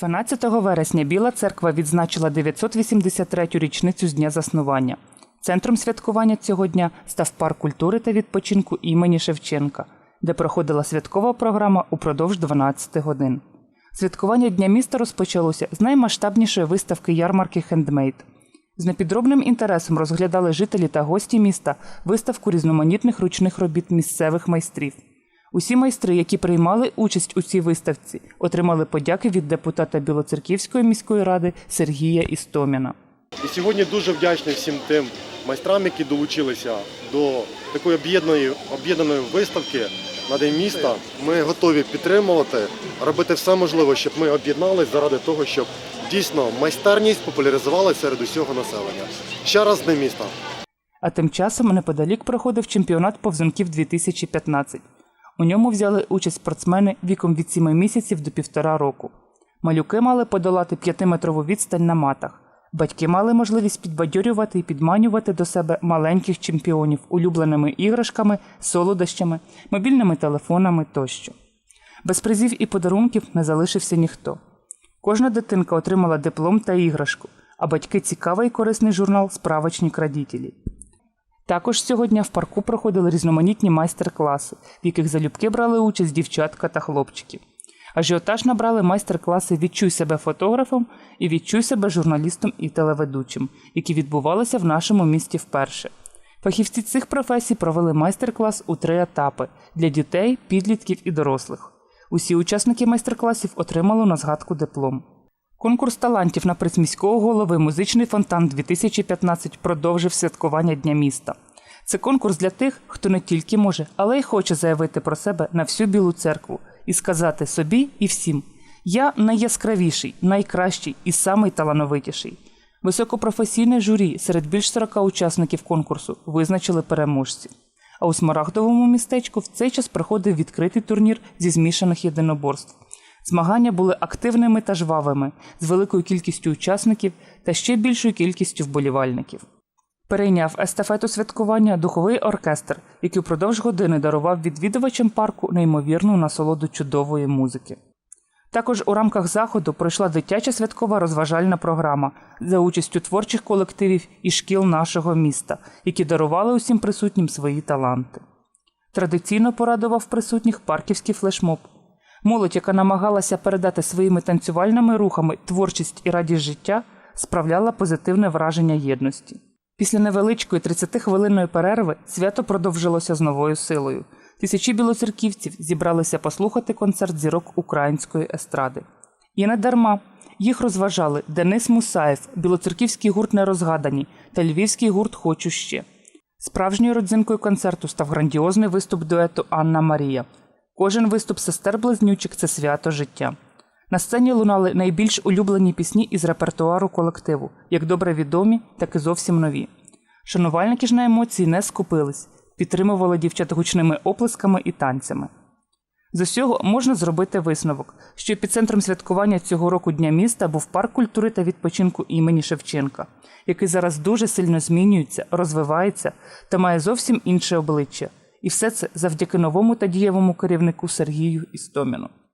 12 вересня Біла церква відзначила 983-ю річницю з дня заснування. Центром святкування цього дня став парк культури та відпочинку імені Шевченка, де проходила святкова програма упродовж 12 годин. Святкування Дня міста розпочалося з наймасштабнішої виставки ярмарки Хендмейд. З непідробним інтересом розглядали жителі та гості міста виставку різноманітних ручних робіт місцевих майстрів. Усі майстри, які приймали участь у цій виставці, отримали подяки від депутата Білоцерківської міської ради Сергія Істоміна. І сьогодні дуже вдячний всім тим майстрам, які долучилися до такої об'єднаної об'єднаної виставки на День міста. Ми готові підтримувати, робити все можливе, щоб ми об'єднались заради того, щоб дійсно майстерність популяризувалася серед усього населення. Ще раз з міста. А тим часом неподалік проходив чемпіонат повзунків 2015. У ньому взяли участь спортсмени віком від 7 місяців до півтора року. Малюки мали подолати п'ятиметрову відстань на матах. Батьки мали можливість підбадьорювати і підманювати до себе маленьких чемпіонів улюбленими іграшками, солодощами, мобільними телефонами тощо. Без призів і подарунків не залишився ніхто. Кожна дитинка отримала диплом та іграшку, а батьки цікавий і корисний журнал Справочник родителі. Також сьогодні в парку проходили різноманітні майстер-класи, в яких залюбки брали участь дівчатка та хлопчики. Ажіотаж набрали майстер-класи Відчуй себе фотографом і Відчуй себе журналістом і телеведучим, які відбувалися в нашому місті вперше. Фахівці цих професій провели майстер-клас у три етапи для дітей, підлітків і дорослих. Усі учасники майстер-класів отримали на згадку диплом. Конкурс талантів на приз міського голови Музичний фонтан 2015 продовжив святкування Дня міста. Це конкурс для тих, хто не тільки може, але й хоче заявити про себе на всю білу церкву і сказати собі і всім: я найяскравіший, найкращий і самий талановитіший. Високопрофесійне журі серед більш 40 учасників конкурсу визначили переможців. А у Смарагдовому містечку в цей час проходив відкритий турнір зі змішаних єдиноборств. Змагання були активними та жвавими, з великою кількістю учасників та ще більшою кількістю вболівальників. Перейняв естафету святкування духовий оркестр, який впродовж години дарував відвідувачам парку неймовірну насолоду чудової музики. Також у рамках заходу пройшла дитяча святкова розважальна програма за участю творчих колективів і шкіл нашого міста, які дарували усім присутнім свої таланти. Традиційно порадував присутніх парківський флешмоб. Молодь, яка намагалася передати своїми танцювальними рухами творчість і радість життя, справляла позитивне враження єдності. Після невеличкої 30-хвилинної перерви свято продовжилося з новою силою. Тисячі білоцерківців зібралися послухати концерт зірок української естради. І не дарма їх розважали Денис Мусаєв, білоцерківський гурт Нерозгадані та львівський гурт Хочу ще. Справжньою родзинкою концерту став грандіозний виступ дуету Анна Марія. Кожен виступ сестер близнючок це свято життя. На сцені лунали найбільш улюблені пісні із репертуару колективу, як добре відомі, так і зовсім нові. Шанувальники ж на емоції не скупились, підтримували дівчат гучними оплесками і танцями. З усього можна зробити висновок, що епіцентром святкування цього року Дня міста був парк культури та відпочинку імені Шевченка, який зараз дуже сильно змінюється, розвивається та має зовсім інше обличчя. І все це завдяки новому та дієвому керівнику Сергію Істоміну.